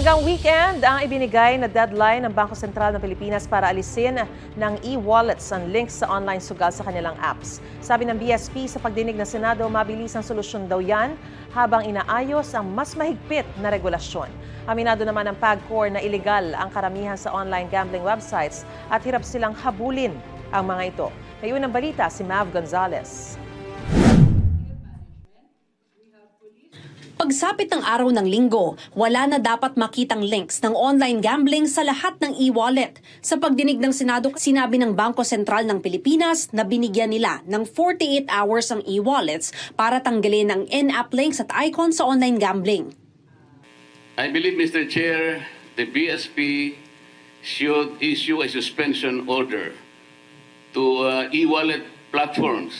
Hanggang weekend ang ibinigay na deadline ng Bangko Sentral ng Pilipinas para alisin ng e-wallets ang links sa online sugal sa kanilang apps. Sabi ng BSP sa pagdinig ng Senado, mabilis ang solusyon daw yan habang inaayos ang mas mahigpit na regulasyon. Aminado naman ng PAGCOR na illegal ang karamihan sa online gambling websites at hirap silang habulin ang mga ito. May unang balita si Mav Gonzalez. Pagsapit ng araw ng linggo, wala na dapat makitang links ng online gambling sa lahat ng e-wallet. Sa pagdinig ng Senado, sinabi ng Bangko Sentral ng Pilipinas na binigyan nila ng 48 hours ang e-wallets para tanggalin ang in-app links at icons sa online gambling. I believe, Mr. Chair, the BSP should issue a suspension order to uh, e-wallet platforms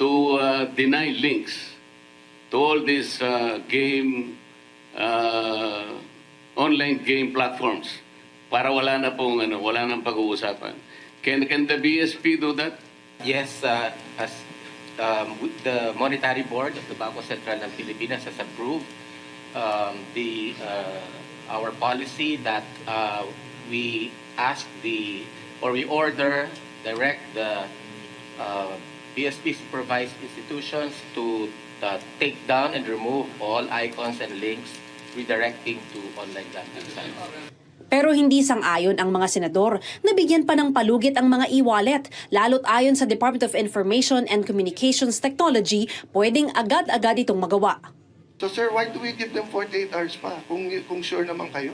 to uh, deny links to all these uh, game, uh, online game platforms para wala na pong ano, wala nang pag-uusapan. Can, can the BSP do that? Yes, uh, as um, the Monetary Board of the Bangko Sentral ng Pilipinas has approved um, the uh, our policy that uh, we ask the or we order direct the uh, BSP supervised institutions to uh, take down and remove all icons and links redirecting to online gambling sites. Pero hindi sang-ayon ang mga senador na bigyan pa ng palugit ang mga e-wallet. Lalo't ayon sa Department of Information and Communications Technology, pwedeng agad-agad itong magawa. So sir, why do we give them 48 hours pa kung kung sure naman kayo?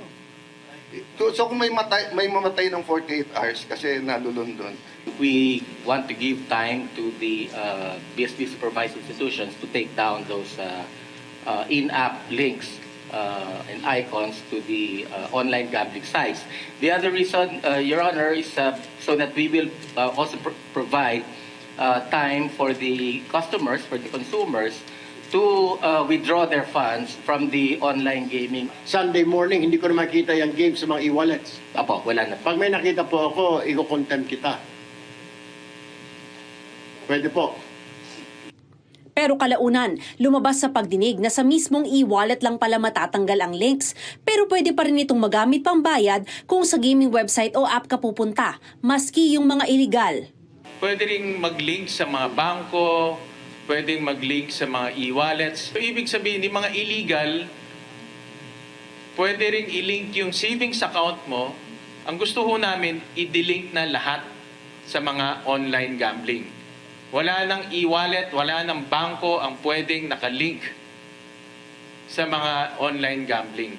So, kung may matay, may mamatay ng 48 hours kasi nalulundon, we want to give time to the uh, BSP supervised institutions to take down those uh, uh, in-app links uh, and icons to the uh, online gambling sites. The other reason, uh, Your Honor, is uh, so that we will uh, also pr- provide uh, time for the customers, for the consumers, to uh, withdraw their funds from the online gaming. Sunday morning, hindi ko na makita yung game sa mga e-wallets. Apo, wala na. Pag may nakita po ako, i-contempt kita. Pwede po. Pero kalaunan, lumabas sa pagdinig na sa mismong e-wallet lang pala matatanggal ang links. Pero pwede pa rin itong magamit pang bayad kung sa gaming website o app ka pupunta, maski yung mga illegal. Pwede ring mag-link sa mga bangko, pwedeng mag-link sa mga e-wallets. So, ibig sabihin, yung mga illegal, pwede ring i-link yung savings account mo. Ang gusto ho namin, i-delink na lahat sa mga online gambling. Wala nang e-wallet, wala nang bangko ang pwedeng nakalink sa mga online gambling.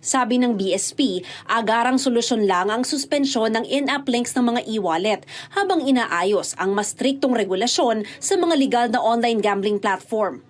Sabi ng BSP, agarang solusyon lang ang suspensyon ng in-app links ng mga e-wallet habang inaayos ang mas striktong regulasyon sa mga legal na online gambling platform.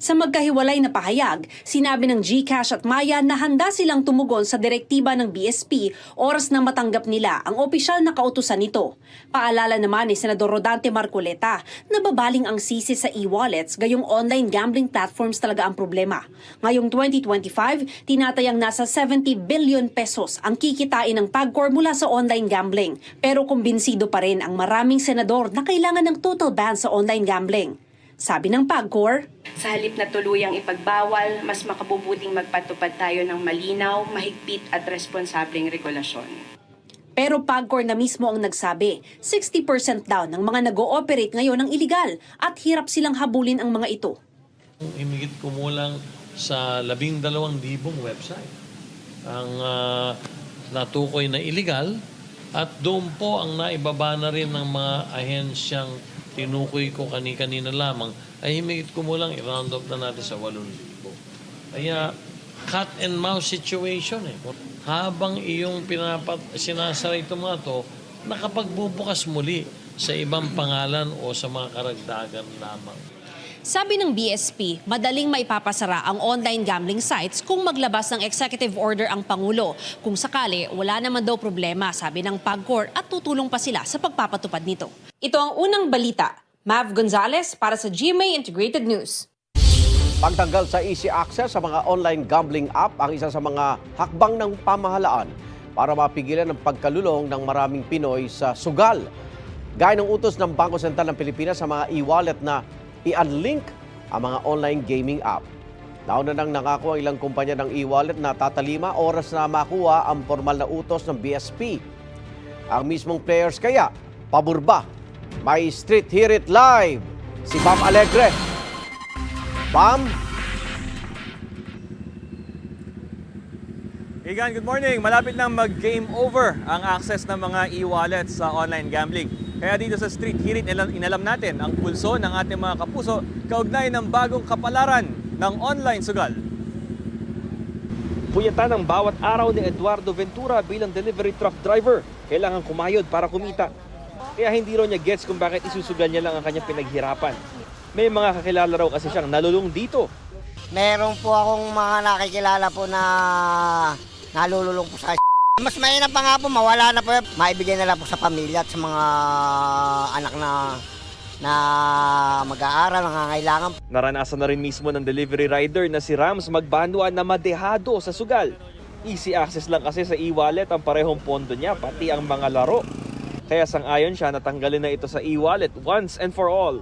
Sa magkahiwalay na pahayag, sinabi ng GCash at Maya na handa silang tumugon sa direktiba ng BSP oras na matanggap nila ang opisyal na kautusan nito. Paalala naman ni Senador Rodante Marcoleta na babaling ang sisi sa e-wallets gayong online gambling platforms talaga ang problema. Ngayong 2025, tinatayang nasa 70 billion pesos ang kikitain ng PAGCOR mula sa online gambling. Pero kumbinsido pa rin ang maraming senador na kailangan ng total ban sa online gambling. Sabi ng PAGCOR, Sa halip na tuluyang ipagbawal, mas makabubuting magpatupad tayo ng malinaw, mahigpit at responsableng regulasyon. Pero PAGCOR na mismo ang nagsabi, 60% daw ng mga nag-ooperate ngayon ng iligal at hirap silang habulin ang mga ito. Imigit kumulang sa labing dalawang libong website ang ah, natukoy na illegal at doon po ang naibaba na rin ng mga ahensyang tinukoy ko kani-kanina lamang ay himigit kumulang i-round up na natin sa 8,000. Kaya cat and mouse situation eh. Habang iyong pinapat, sinasara ito mga to, nakapagbubukas muli sa ibang pangalan o sa mga karagdagan lamang. Sabi ng BSP, madaling maipapasara ang online gambling sites kung maglabas ng executive order ang Pangulo. Kung sakali, wala naman daw problema, sabi ng PAGCOR at tutulong pa sila sa pagpapatupad nito. Ito ang unang balita. Mav Gonzalez para sa GMA Integrated News. Pagtanggal sa easy access sa mga online gambling app ang isa sa mga hakbang ng pamahalaan para mapigilan ang pagkalulong ng maraming Pinoy sa sugal. Gaya ng utos ng Bangko Sentral ng Pilipinas sa mga e-wallet na i-unlink ang mga online gaming app. Nauna nang nangako ang ilang kumpanya ng e-wallet na tatalima oras na makuha ang formal na utos ng BSP. Ang mismong players kaya, pabor ba? May Street Hear It Live, si Bam Alegre. Bam, Igan, good morning. Malapit nang mag-game over ang access ng mga e-wallets sa online gambling. Kaya dito sa Street Hirit, inalam, inalam natin ang pulso ng ating mga kapuso kaugnay ng bagong kapalaran ng online sugal. Puyatan ang bawat araw ni Eduardo Ventura bilang delivery truck driver. Kailangan kumayod para kumita. Kaya hindi raw niya gets kung bakit isusugal niya lang ang kanyang pinaghirapan. May mga kakilala raw kasi siyang nalulung dito. Meron po akong mga nakikilala po na nalululong po sa Mas mainam pa nga po, mawala na po. Maibigay na lang po sa pamilya at sa mga anak na na mag-aaral, nangangailangan. Naranasan na rin mismo ng delivery rider na si Rams magbanduan na madehado sa sugal. Easy access lang kasi sa e-wallet ang parehong pondo niya, pati ang mga laro. Kaya sang-ayon siya na tanggalin na ito sa e-wallet once and for all.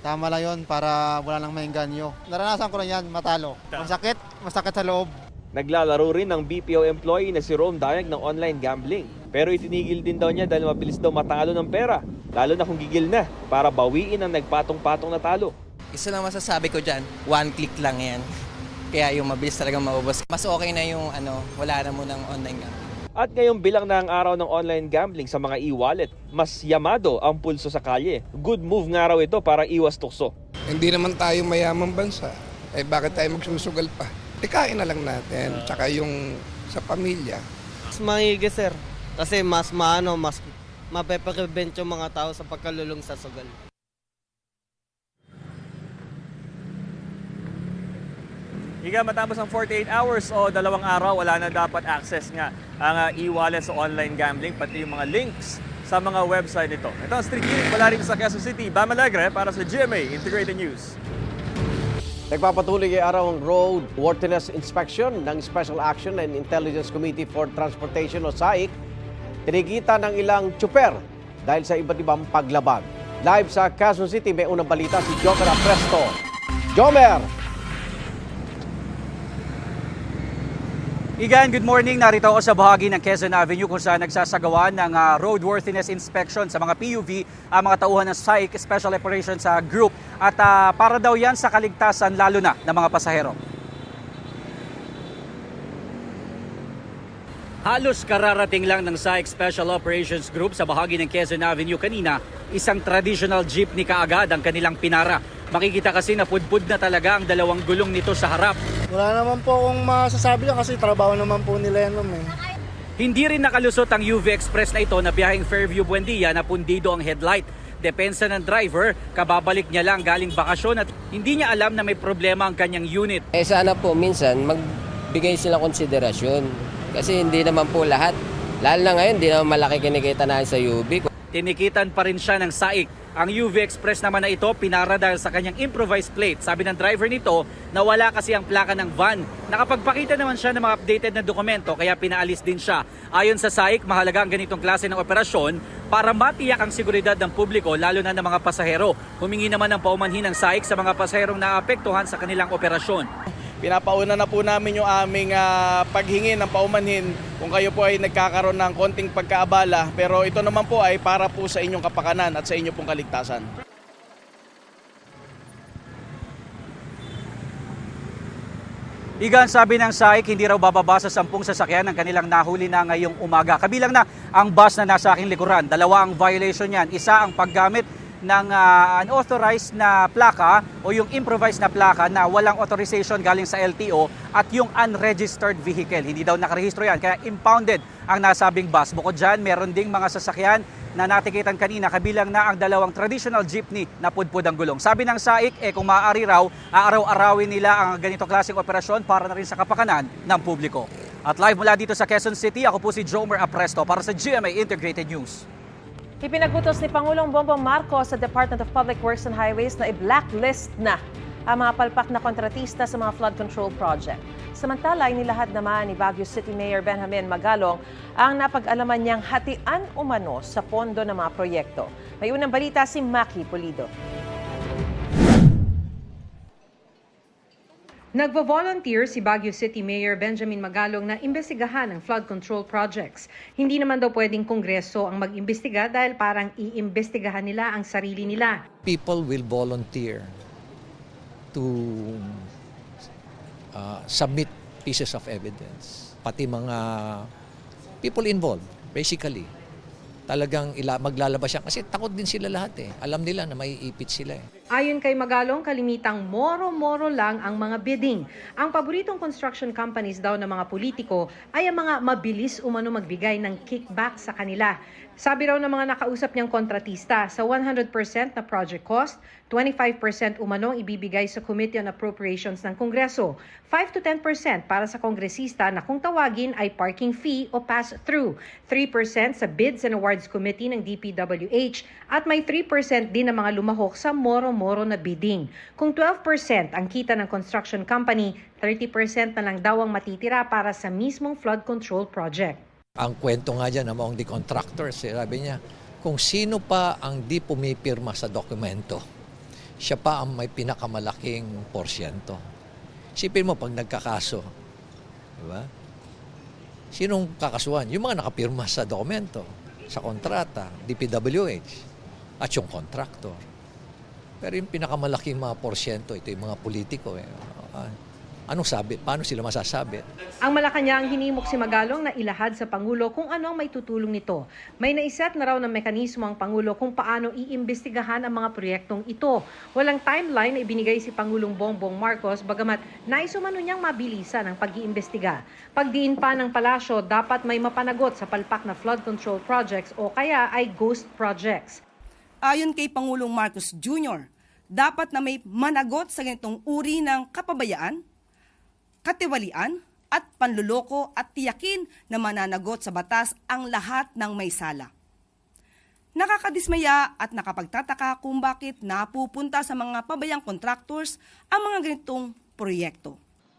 Tama lang yun para wala nang maingganyo. Naranasan ko na yan, matalo. Masakit, masakit sa loob. Naglalaro rin ng BPO employee na si Rome Dayag ng online gambling. Pero itinigil din daw niya dahil mabilis daw matalo ng pera. Lalo na kung gigil na para bawiin ang nagpatong-patong na talo. Isa lang masasabi ko dyan, one click lang yan. Kaya yung mabilis talagang maubos. Mas okay na yung ano, wala na mo ng online gambling. At ngayong bilang na ang araw ng online gambling sa mga e-wallet, mas yamado ang pulso sa kalye. Good move nga raw ito para iwas tukso. Hindi naman tayo mayamang bansa. Eh bakit tayo magsusugal pa? Ikain na lang natin. Tsaka yung sa pamilya. Mas maigi sir. Kasi mas maano, mas mapeprevent yung mga tao sa pagkalulong sa sugal. Iga, matapos ang 48 hours o dalawang araw, wala na dapat access nga ang uh, e-wallet sa online gambling, pati yung mga links sa mga website nito. Ito ang Street Unit, wala rin sa Quezon City. Bam Alegre para sa GMA Integrated News. Nagpapatuloy ay araw ang Road Worthiness Inspection ng Special Action and Intelligence Committee for Transportation o SAIC. Tinigita ng ilang tsuper dahil sa iba't ibang paglabag. Live sa Quezon City, may unang balita si Jomer Presto. Jomer! Igan, good morning. Narito ako sa bahagi ng Quezon Avenue kung saan nagsasagawa ng ah, roadworthiness inspection sa mga PUV ang mga tauhan ng SAIC Special Operations sa Group at ah, para daw yan sa kaligtasan lalo na ng mga pasahero. Halos kararating lang ng SAIC Special Operations Group sa bahagi ng Quezon Avenue kanina, isang traditional jeepney kaagad ang kanilang pinara. Makikita kasi na pudpud na talaga ang dalawang gulong nito sa harap. Wala naman po akong masasabi yan kasi trabaho naman po nila yan eh. Hindi rin nakalusot ang UV Express na ito na biyaheng Fairview Buendia na pundido ang headlight. Depensa ng driver, kababalik niya lang galing bakasyon at hindi niya alam na may problema ang kanyang unit. Eh sana po minsan magbigay sila konsiderasyon. Kasi hindi naman po lahat. Lalo na ngayon, hindi naman malaki kinikita na sa UB. Tinikitan pa rin siya ng SAIC. Ang UV Express naman na ito pinara dahil sa kanyang improvised plate. Sabi ng driver nito na wala kasi ang plaka ng van. Nakapagpakita naman siya ng mga updated na dokumento kaya pinaalis din siya. Ayon sa SAIC, mahalaga ang ganitong klase ng operasyon para matiyak ang seguridad ng publiko lalo na ng mga pasahero. Humingi naman ng paumanhin ng SAIC sa mga pasaherong naapektuhan sa kanilang operasyon. Pinapauna na po namin yung aming ah, paghingi ng paumanhin kung kayo po ay nagkakaroon ng konting pagkaabala. Pero ito naman po ay para po sa inyong kapakanan at sa inyong pong kaligtasan. Igan, sabi ng SAIC, hindi raw bababa sa sampung sasakyan ng kanilang nahuli na ngayong umaga. Kabilang na ang bus na nasa aking likuran. Dalawa ang violation niyan. Isa ang paggamit ng ah, unauthorized na plaka o yung improvised na plaka na walang authorization galing sa LTO at yung unregistered vehicle. Hindi daw nakarehistro yan, kaya impounded ang nasabing bus. Bukod dyan, meron ding mga sasakyan na natikitan kanina kabilang na ang dalawang traditional jeepney na pudpud ang gulong. Sabi ng SAIC, eh kung maaari raw, aaraw-arawin nila ang ganito klaseng operasyon para na rin sa kapakanan ng publiko. At live mula dito sa Quezon City, ako po si Jomer Apresto para sa GMA Integrated News. Ipinagutos ni Pangulong Bongbong Marcos sa Department of Public Works and Highways na i-blacklist na ang mga palpak na kontratista sa mga flood control project. Samantala, inilahad naman ni Baguio City Mayor Benjamin Magalong ang napag-alaman niyang hatian umano sa pondo ng mga proyekto. May unang balita si Maki Pulido. Nagvo-volunteer si Baguio City Mayor Benjamin Magalong na imbestigahan ang flood control projects. Hindi naman daw pwedeng kongreso ang mag-imbestiga dahil parang iimbestigahan nila ang sarili nila. people will volunteer to uh, submit pieces of evidence. Pati mga people involved, basically. Talagang ila, maglalabas siya. Kasi takot din sila lahat eh. Alam nila na may ipit sila eh. Ayon kay Magalong, kalimitang moro-moro lang ang mga bidding. Ang paboritong construction companies daw ng mga politiko ay ang mga mabilis umano magbigay ng kickback sa kanila. Sabi raw ng mga nakausap niyang kontratista, sa 100% na project cost, 25% umanong ibibigay sa Committee on Appropriations ng Kongreso, 5 to 10% para sa kongresista na kung tawagin ay parking fee o pass-through, 3% sa Bids and Awards Committee ng DPWH at may 3% din na mga lumahok sa moro-moro na bidding. Kung 12% ang kita ng construction company, 30% na lang daw ang matitira para sa mismong flood control project. Ang kwento nga dyan ng mga di contractors, sabi niya, kung sino pa ang di pumipirma sa dokumento, siya pa ang may pinakamalaking porsyento. Sipin mo pag nagkakaso, di ba? Sinong kakasuhan? Yung mga nakapirma sa dokumento, sa kontrata, DPWH, at yung contractor. Pero yung pinakamalaking mga porsyento, ito yung mga politiko. Eh. Ah, Anong sabi? Paano sila masasabi? Ang Malacanang hinimok si Magalong na ilahad sa Pangulo kung ano ang may tutulong nito. May naiset na raw ng mekanismo ang Pangulo kung paano iimbestigahan ang mga proyektong ito. Walang timeline na ibinigay si Pangulong Bongbong Marcos bagamat naisumano niyang mabilisan ang pag-iimbestiga. Pagdiin pa ng palasyo, dapat may mapanagot sa palpak na flood control projects o kaya ay ghost projects. Ayon kay Pangulong Marcos Jr., dapat na may managot sa ganitong uri ng kapabayaan, katiwalian at panluloko at tiyakin na mananagot sa batas ang lahat ng may sala. Nakakadismaya at nakapagtataka kung bakit napupunta sa mga pabayang contractors ang mga ganitong proyekto.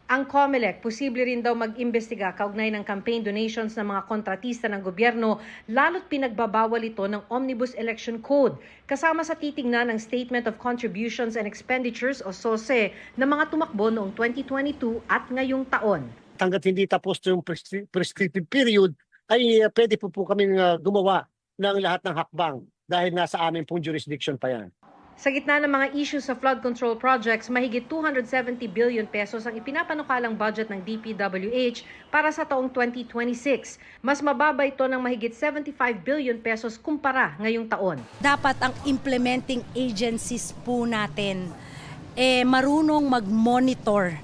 Ang COMELEC, posible rin daw mag-imbestiga kaugnay ng campaign donations ng mga kontratista ng gobyerno, lalo't pinagbabawal ito ng Omnibus Election Code, kasama sa titingnan ng Statement of Contributions and Expenditures o SOSE na mga tumakbo noong 2022 at ngayong taon. Hanggat hindi tapos yung prescri- prescriptive period, ay uh, pwede po po kami gumawa ng lahat ng hakbang dahil nasa amin pong jurisdiction pa yan. Sa gitna ng mga issues sa flood control projects, mahigit 270 billion pesos ang ipinapanukalang budget ng DPWH para sa taong 2026. Mas mababa ito ng mahigit 75 billion pesos kumpara ngayong taon. dapat ang implementing agencies po natin eh marunong mag-monitor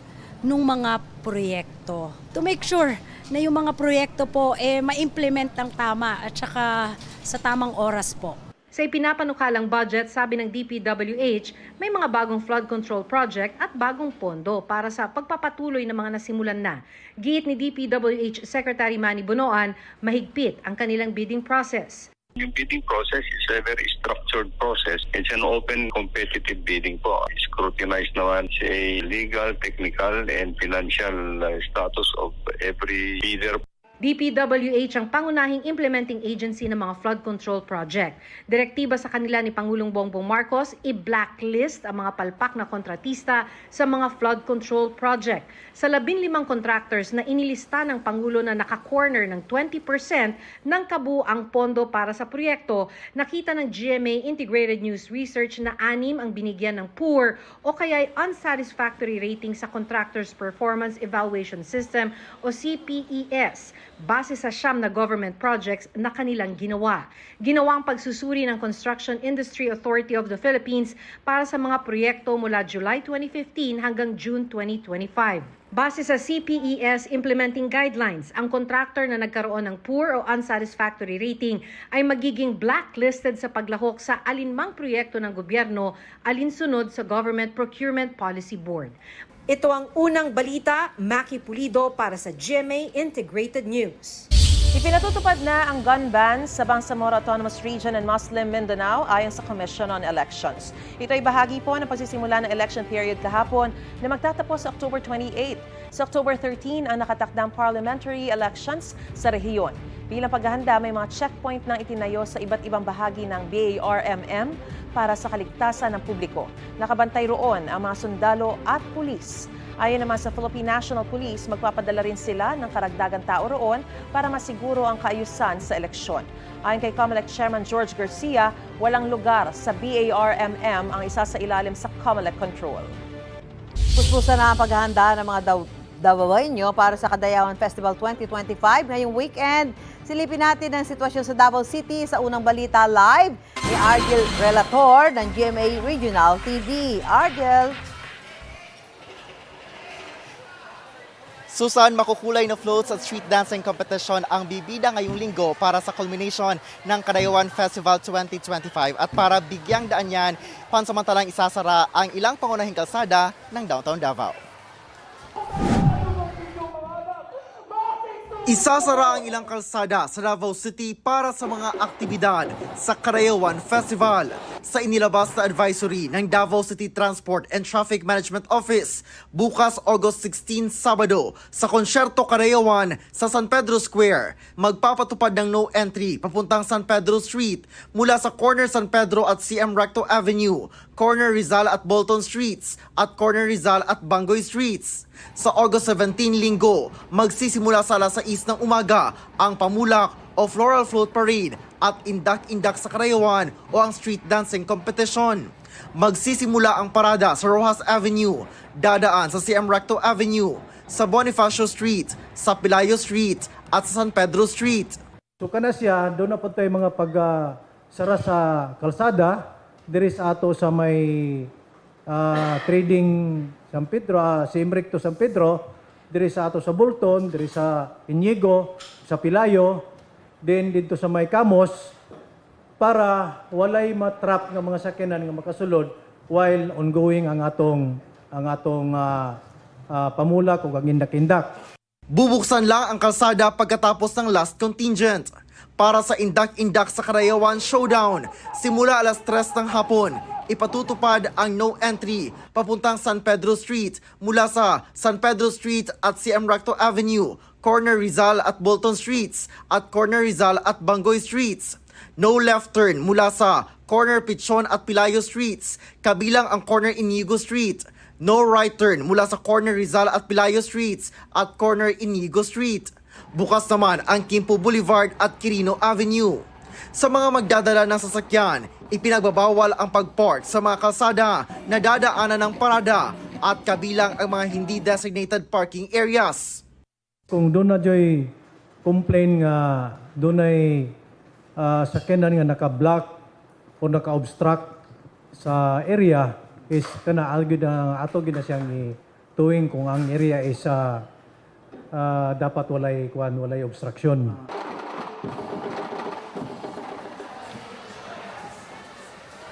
ng mga proyekto to make sure na yung mga proyekto po eh ma-implement ng tama at saka sa tamang oras po. Sa ipinapanukalang budget, sabi ng DPWH, may mga bagong flood control project at bagong pondo para sa pagpapatuloy ng mga nasimulan na. Giit ni DPWH Secretary Manny Bonoan, mahigpit ang kanilang bidding process. Yung bidding process is a very structured process. It's an open competitive bidding po. Scrutinized naman sa legal, technical, and financial uh, status of every bidder. DPWH ang pangunahing implementing agency ng mga flood control project. Direktiba sa kanila ni Pangulong Bongbong Marcos, i-blacklist ang mga palpak na kontratista sa mga flood control project. Sa labing limang contractors na inilista ng Pangulo na naka-corner ng 20% ng kabuang pondo para sa proyekto, nakita ng GMA Integrated News Research na anim ang binigyan ng poor o kaya unsatisfactory rating sa Contractors Performance Evaluation System o CPES base sa siyam na government projects na kanilang ginawa. Ginawa ang pagsusuri ng Construction Industry Authority of the Philippines para sa mga proyekto mula July 2015 hanggang June 2025. Base sa CPES implementing guidelines, ang contractor na nagkaroon ng poor o unsatisfactory rating ay magiging blacklisted sa paglahok sa alinmang proyekto ng gobyerno alinsunod sa Government Procurement Policy Board. Ito ang unang balita, Maki Pulido para sa GMA Integrated News. Ipinatutupad na ang gun ban sa Bangsamoro Autonomous Region and Muslim Mindanao ayon sa Commission on Elections. Ito ay bahagi po ng pagsisimula ng election period kahapon na magtatapos sa October 28. Sa October 13 ang nakatakdang parliamentary elections sa rehiyon. Bilang paghahanda, may mga checkpoint na itinayo sa iba't ibang bahagi ng BARMM para sa kaligtasan ng publiko. Nakabantay roon ang mga sundalo at pulis. Ayon naman sa Philippine National Police, magpapadala rin sila ng karagdagang tao roon para masiguro ang kaayusan sa eleksyon. Ayon kay COMELEC Chairman George Garcia, walang lugar sa BARMM ang isa sa ilalim sa COMELEC control. Puspusan na ang paghahanda ng mga daw Davaoenyo para sa Kadayawan Festival 2025 ngayong weekend. Silipin natin ang sitwasyon sa Davao City sa unang balita live ni Argel Relator ng GMA Regional TV. Argel! Susan, makukulay na floats at street dancing competition ang bibida ngayong linggo para sa culmination ng Kadayawan Festival 2025 at para bigyang daan yan, pansamantalang isasara ang ilang pangunahing kalsada ng downtown Davao. Isasara ang ilang kalsada sa Davao City para sa mga aktibidad sa Karayawan Festival. Sa inilabas na advisory ng Davao City Transport and Traffic Management Office, bukas August 16, Sabado, sa Konsyerto Karayawan sa San Pedro Square, magpapatupad ng no entry papuntang San Pedro Street mula sa corner San Pedro at CM Recto Avenue, corner Rizal at Bolton Streets, at corner Rizal at Bangoy Streets. Sa August 17 linggo, magsisimula sa alas 6 ng umaga ang pamulak o floral float parade at indak-indak sa Karayawan o ang street dancing competition. Magsisimula ang parada sa Rojas Avenue, dadaan sa CM Recto Avenue, sa Bonifacio Street, sa Pilayo Street at sa San Pedro Street. So kana siya, doon na po tayo mga pag ah, sara sa kalsada, diri sa ato sa may ah, trading San Pedro, uh, si Imrecto San Pedro, diri sa ato sa Bolton, diri sa Inigo, sa Pilayo, then dito sa may Kamos, para walay matrap ng mga sakyanan nga makasulod while ongoing ang atong ang atong ah, ah, pamulak o ang indak-indak. Bubuksan lang ang kalsada pagkatapos ng last contingent. Para sa Indak-Indak sa Karayawan Showdown, simula alas 3 ng hapon, ipatutupad ang no entry papuntang San Pedro Street mula sa San Pedro Street at CM Recto Avenue, corner Rizal at Bolton Streets at corner Rizal at Bangoy Streets. No left turn mula sa corner Pichon at Pilayo Streets, kabilang ang corner Inigo Street. No right turn mula sa corner Rizal at Pilayo Streets at corner Inigo Street. Bukas naman ang Kimpo Boulevard at Quirino Avenue. Sa mga magdadala ng sasakyan, ipinagbabawal ang pagport sa mga kalsada na dadaanan ng parada at kabilang ang mga hindi designated parking areas. Kung doon na joy complain nga doon ay uh, sakyanan nga naka-block o naka-obstruct sa area is kana algid na ato gina siyang tuwing kung ang area is ah, ah, dapat walay kuan walay obstruction.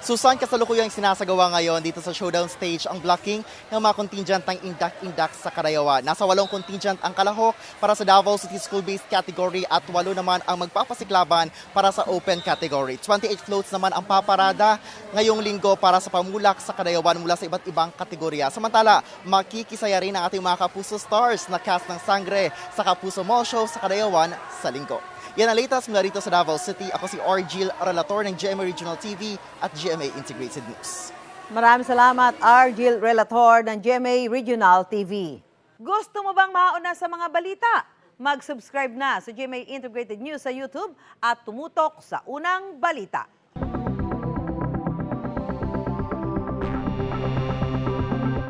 Susan, kasalukuyang sinasagawa ngayon dito sa showdown stage ang blocking ng mga contingent ng Indak-Indak sa Karayawa. Nasa walong contingent ang kalahok para sa Davao City School-based category at walo naman ang magpapasiklaban para sa open category. 28 floats naman ang paparada ngayong linggo para sa pamulak sa Karayawan mula sa iba't ibang kategorya. Samantala, makikisaya rin ang ating mga Kapuso Stars na cast ng sangre sa Kapuso Mall Show sa Karayawan sa linggo. Yan ang latest mula rito sa Davao City. Ako si Argil, relator ng GMA Regional TV at GMA Integrated News. Maraming salamat, Argel Relator ng GMA Regional TV. Gusto mo bang mauna sa mga balita? Mag-subscribe na sa GMA Integrated News sa YouTube at tumutok sa unang balita.